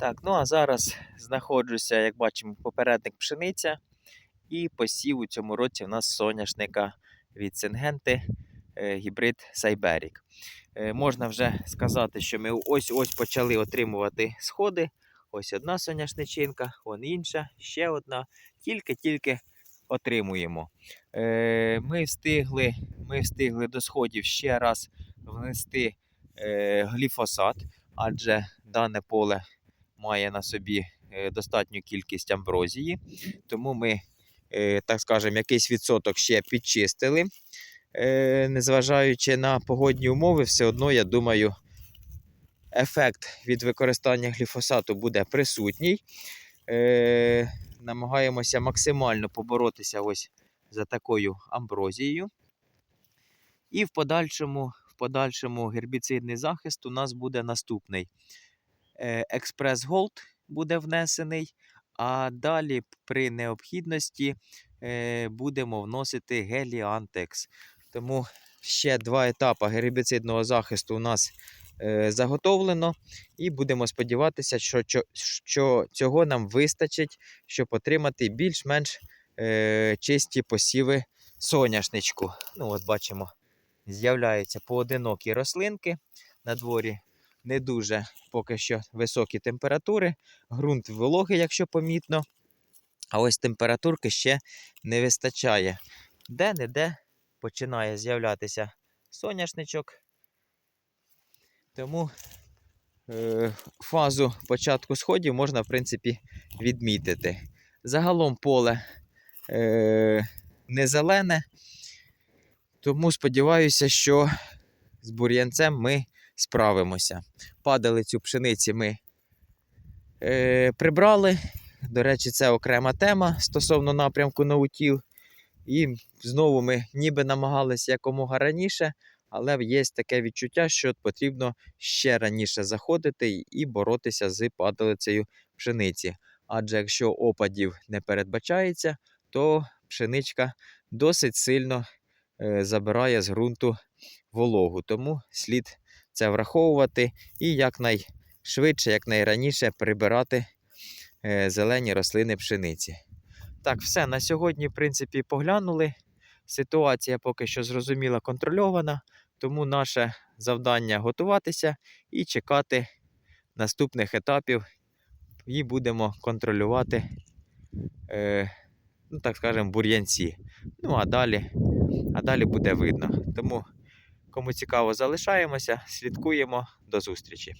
Так, ну а зараз знаходжуся, як бачимо, попередник пшениця. І посів у цьому році у нас соняшника від Сингенти е, гібрид Сайберік. Е, Можна вже сказати, що ми ось-ось почали отримувати сходи. Ось одна соняшничинка, вон інша, ще одна. Тільки-тільки отримуємо. Е, Ми встигли, ми встигли до сходів ще раз внести гліфосат, адже дане поле має на собі е, достатню кількість амброзії, тому ми, е, так скажемо, якийсь відсоток ще підчистили. Е, Незважаючи на погодні умови, все одно, я думаю, ефект від використання гліфосату буде присутній. Намагаємося максимально поборотися ось за такою амброзією. І в подальшому, в подальшому гербіцидний захист у нас буде наступний. Е, Експрес Голд буде внесений, а далі при необхідності е, будемо вносити Геліантекс. Тому ще два етапи гербіцидного захисту у нас е, заготовлено, і будемо сподіватися, що, що, цього нам вистачить, щоб отримати більш-менш чисті посіви соняшничку. Ну, от бачимо, з'являються поодинокі рослинки на дворі. Не дуже поки що високі температури, ґрунт вологий, якщо помітно. А ось температурки ще не вистачає. Де-не-де починає з'являтися соняшничок. Тому е, фазу початку сходів можна, в принципі, відмітити. Загалом поле е, не зелене, тому сподіваюся, що з бур'янцем ми справимося. Падалицю пшениці ми е, прибрали. До речі, це окрема тема стосовно напрямку наутіл. І знову ми ніби намагалися якомога раніше, але є таке відчуття, що потрібно ще раніше заходити і боротися з падалицею пшениці. Адже якщо опадів не передбачається, то пшеничка досить сильно е, забирає з ґрунту вологу. Тому слід це враховувати і якнайшвидше, якнайраніше прибирати е, зелені рослини пшениці. Так, все, на сьогодні, в принципі, поглянули. Ситуація поки що зрозуміла контрольована, тому наше завдання готуватися і чекати наступних етапів. І будемо контролювати, е, ну, так скажемо, бур'янці. Ну, а далі, а далі буде видно. Тому, кому цікаво, залишаємося, слідкуємо. До зустрічі.